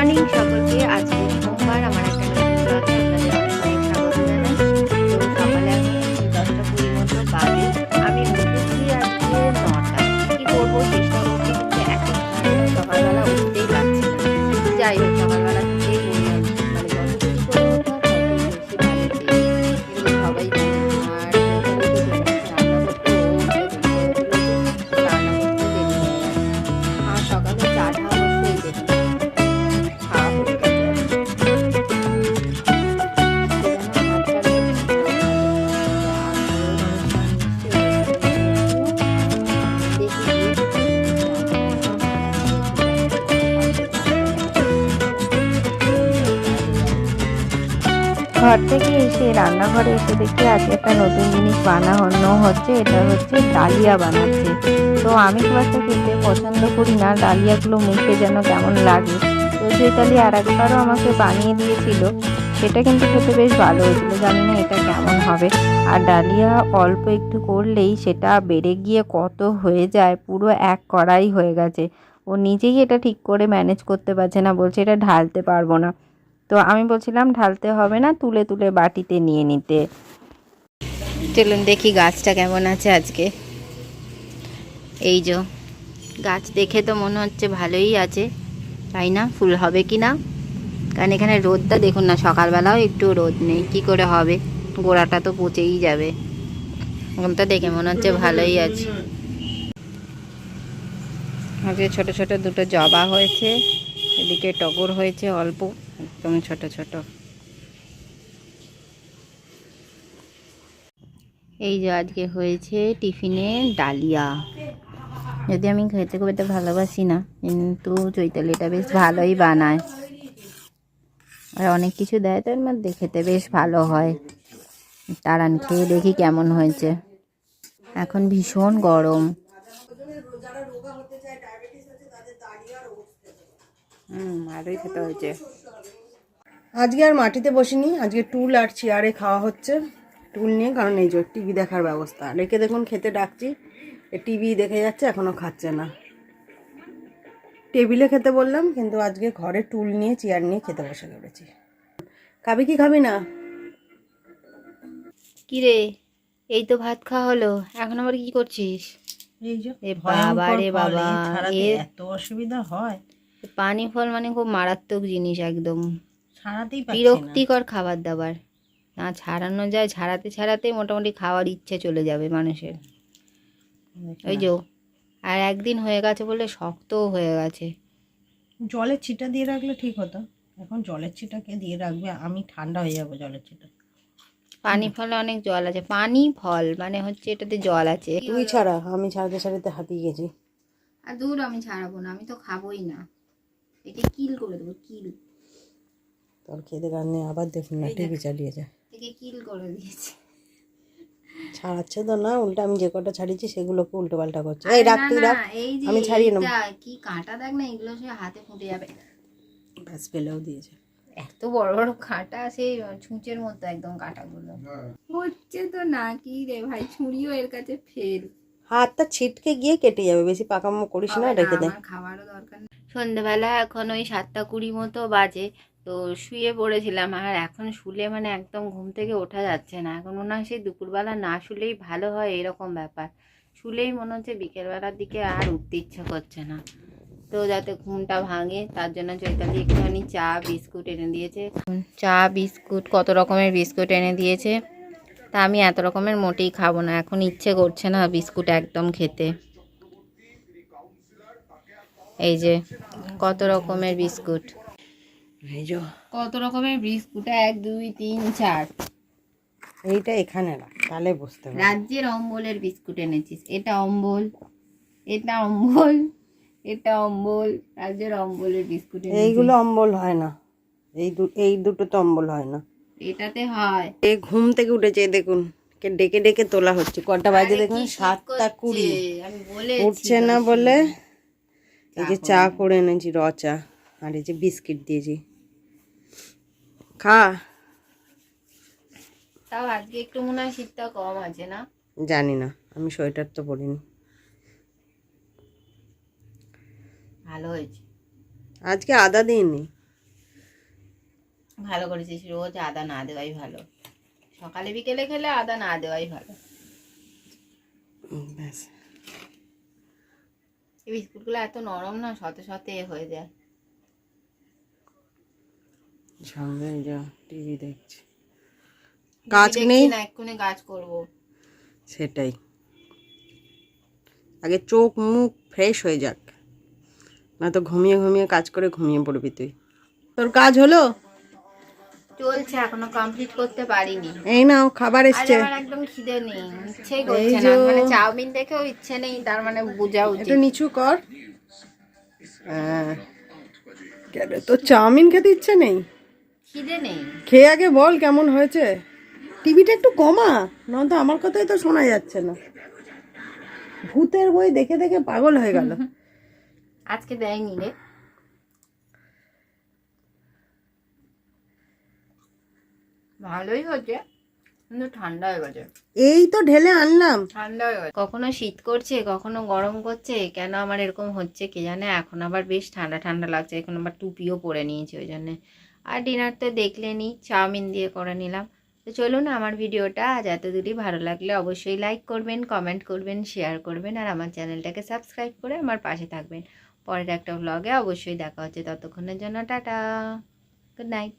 Morning সকলকে আজকে ঘর থেকে এসে রান্নাঘরে এসে দেখি আজকে একটা নতুন জিনিস বানানো হচ্ছে, এটা হচ্ছে ডালিয়া বানাচ্ছে। তো আমি খুব একটা খেতে পছন্দ করি না, ডালিয়াগুলো মুখে যেন কেমন লাগে। তো চৈতালি আর একবারও আমাকে বানিয়ে দিয়েছিল, সেটা কিন্তু খেতে বেশ ভালো হয়েছিল, জানি না এটা কেমন হবে। আর ডালিয়া অল্প একটু করলেই সেটা বেড়ে গিয়ে কত হয়ে যায়, পুরো এক কড়াই হয়ে গেছে। ও নিজেই এটা ঠিক করে ম্যানেজ করতে পারছে না, বলছে এটা ঢালতে পারব না। তো আমি বলছিলাম ঢালতে হবে না, তুলে তুলে বাটিতে নিয়ে নিতে। চলুন দেখি গাছটা কেমন আছে আজকে। এই যে, গাছ দেখে তো মনে হচ্ছে ভালোই আছে, তাই না? ফুল হবে কি না? কারণ এখানে রোদটা দেখুন না, সকালবেলাও একটু রোদ নেই, কি করে হবে? গোড়াটা তো পচেই যাবে। এখন তো দেখে মনে হচ্ছে ভালোই আছে। আজকে ছোট ছোট দুটো জবা হয়েছে, এদিকে টগর হয়েছে অল্প। একদম ছোট ছোট। এই যে আজকে হয়েছে টিফিনে ডালিয়া। যদি আমি খেতে খুব একটা ভালোবাসি না কিন্তু চৈতালিটা বেশ ভালোই বানায়। আর অনেক কিছু দেয় তার মধ্যে খেতে বেশ ভালো হয়। তারান খেয়ে দেখি কেমন হয়েছে। এখন ভীষণ গরম। হুম ভালোই খেতে হয়েছে। আজকে আর মাটিতে বসিনি আজকে টুল আর চেয়ারে খাওয়া হচ্ছে। টুল নিয়ে কারণ এই যে টিভি দেখার ব্যবস্থা। রেখে দেখুন খেতে ডাকছি। টিভি দেখে যাচ্ছে এখনও খাচ্ছে না। টেবিলে খেতে বললাম কিন্তু আজকে ঘরে টুল নিয়ে চেয়ার নিয়ে খেতে বসে পড়েছি। খাবি কি খাবি না? কি রে? এই তো ভাত খাওয়া হলো। এখন আবার কি করছিস? এই যে বাবা রে বাবা। এ এত অসুবিধা হয়। পানি ফল মানে খুব মারাত্মক জিনিস একদম। ছাড়াতেই বিরক্তিকর খাবার দাবার। না ছাড়ানো যায় ছাড়াতে ছাড়াতে মোটামুটি খাওয়ার ইচ্ছে চলে যাবে মানুষের। ওই যে আর একদিন হয়ে গেছে বলে শক্তও হয়ে গেছে। জলের ছিটা দিয়ে রাখলে ঠিক হতো। এখন জলের ছিটাকে দিয়ে রাখবে আমি ঠান্ডা হয়ে যাব জলের ছিটা। পানি ফলে অনেক জল আছে। পানি ফল মানে হচ্ছে এটাতে জল আছে। তুই ছাড়া আমি ছাড়াতে ছাড়াতে হাতিয়ে গেছি। আর দূর আমি ছাড়াবো না আমি তো খাবোই না। একে কিল করে দেবো কিল। তোর খেতে গানে আবার দেখুন না টিভি চালিয়ে যায় কিল করে দিয়েছে। ছাড়াচ্ছে তো না উল্টো আমি যে কটা ছাড়িয়েছি সেগুলোকে উল্টো পাল্টা করছে এই রাখ তুই রাখ আমি ছাড়িয়ে নেব। কি কাঁটা দেখ না এগুলো সে হাতে ফুটে যাবে। ব্যাস ফেলেও দিয়েছে। এত বড় বড় কাঁটা সেই ছুঁচের মতো একদম কাঁটাগুলো। হচ্ছে তো না কি রে ভাই ছুরিও এর কাছে ফেল। হাতটা ছিটকে গিয়ে কেটে যাবে বেশি পাকামো করিস না রেখে দে। খাবারও দরকার সন্ধ্যেবেলা এখন ওই সাতটা কুড়ি মতো বাজে তো শুয়ে পড়েছিলাম আর এখন শুলে মানে একদম ঘুম থেকে ওঠা যাচ্ছে না। এখন মনে হয় সেই দুপুরবেলা না শুলেই ভালো হয় এরকম ব্যাপার। শুলেই মনে হচ্ছে বিকেলবেলার দিকে আর উঠতে ইচ্ছা করছে না। তো যাতে ঘুমটা ভাঙে, তার জন্য চৈতালি একটুখানি চা, বিস্কুট এনে দিয়েছে। চা, বিস্কুট, কত রকমের বিস্কুট এনে দিয়েছে। তা আমি এত রকমের মোটেই খাব না, এখন ইচ্ছে করছে না বিস্কুট একদম খেতে। এই যে, কত রকমের বিস্কুট। এই যে কত রকমের বিস্কুট এক দুই তিন চার। এইটা এখানে রাখ তাহলে বুঝতে পারবি রাজ্যের অম্বলের বিস্কুট এনেছিস। এটা অম্বল এটা অম্বল এটা অম্বল রাজ্যের অম্বলের বিস্কুট এইগুলো অম্বল হয় না। এই দু এই দুটো তো অম্বল হয় না। এটাতে হয়। এই ঘুম থেকে উঠেছে দেখুন কে ডেকে ডেকে তোলা হচ্ছে। কটা বাজে দেখুন সাতটা কুড়ি। আমি বলে উঠছে না বলে এই যে চা করে এনেছি র চা। আর এই যে বিস্কিট দিয়েছি খা। তাও আজকে একটু মনে হয় শীতটা কম আছে না? জানি না আমি সোয়েটার তো পরিনি। ভালো হয়েছে। আজকে আদা দিইনি। ভালো করেছিস রোজ আদা না দেওয়াই ভালো। সকালে বিকেলে খেলে আদা না দেওয়াই ভালো। ব্যাস। এই বিস্কুটগুলো এত নরম না শতে শতে এ হয়ে যায়। এই যে টিভি দেখছি। দেখছি নেই? না এক্ষুনি কাজ করব। সেটাই। আগে চোখ মুখ ফ্রেশ হয়ে যাক। না তো ঘুমিয়ে ঘুমিয়ে কাজ করে ঘুমিয়ে পড়বি তুই। তোর কাজ হলো? চলছে এখনও কমপ্লিট করতে পারিনি। এই নাও খাবার এসছে। আমার একদম খিদে নেই ইচ্ছেই করছে না। মানে চাউমিন দেখেও ইচ্ছে নেই তার মানে বোঝা উচিত। একটু নিচু কর। হ্যাঁ। কেন তোর চাউমিন খেতে ইচ্ছে নেই? খিদে নেই। খেয়ে আগে বল কেমন হয়েছে? টিভিটা একটু কমা নয়তো আমার কথাই তো শোনা যাচ্ছে না। ভূতের বই দেখে দেখে পাগল হয়ে গেল। আজকে দেয়নি রে। ভালোই হচ্ছে কিন্তু ঠান্ডা হয়ে গেছে। এই তো ঢেলে আনলাম। ঠান্ডা হয়ে গেছে। কখনো শীত করছে কখনো গরম করছে কেন আমার এরকম হচ্ছে কে জানে? এখন আবার বেশ ঠান্ডা ঠান্ডা লাগছে এখন আবার টুপিও পরে নিয়েছি ওই জন্যে। আর ডিনার তো দেখলেনই, চাউমিন দিয়ে করে নিলাম। তো চলুন আমার ভিডিওটা আজ এত দূরই ভালো লাগলে অবশ্যই লাইক করবেন কমেন্ট করবেন শেয়ার করবেন আর আমার চ্যানেলটাকে সাবস্ক্রাইব করে আমার পাশে থাকবেন। পরের একটা ব্লগে অবশ্যই দেখা হচ্ছে। ততক্ষণের জন্য টাটা। Good night